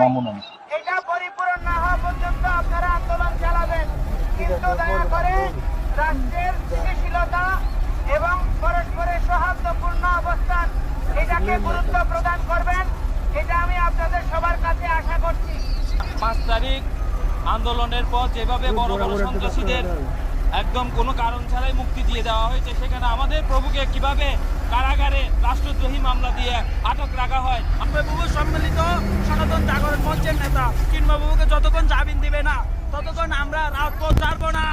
মামুন আমি এটা পরিপূরণ না হওয়া পর্যন্ত আপনারা আন্দোলন চালাবেন। কিন্তু দয়া করে রাষ্ট্রের স্থিতিশীলতা এবং পরস্পরের সৌহার্দ্যপূর্ণ অবস্থান এটাকে গুরুত্ব প্রদান করবেন এটা আমি আপনাদের সবার কাছে আশা করছি। পাঁচ তারিখ আন্দোলনের পর যেভাবে বড় বড় সন্ত্রাসীদের একদম কোনো কারণ ছাড়াই মুক্তি দিয়ে দেওয়া হয়েছে সেখানে আমাদের প্রভুকে কীভাবে কারাগারে রাষ্ট্রদ্রোহী মামলা দিয়ে আটক রাখা হয়। বাবু সম্মিলিত সনাতন জাগরণ মঞ্চের নেতা, কিংবা বাবুকে যতক্ষণ জামিন দিবে না, ততক্ষণ আমরা রাজপথ ছাড়বো না।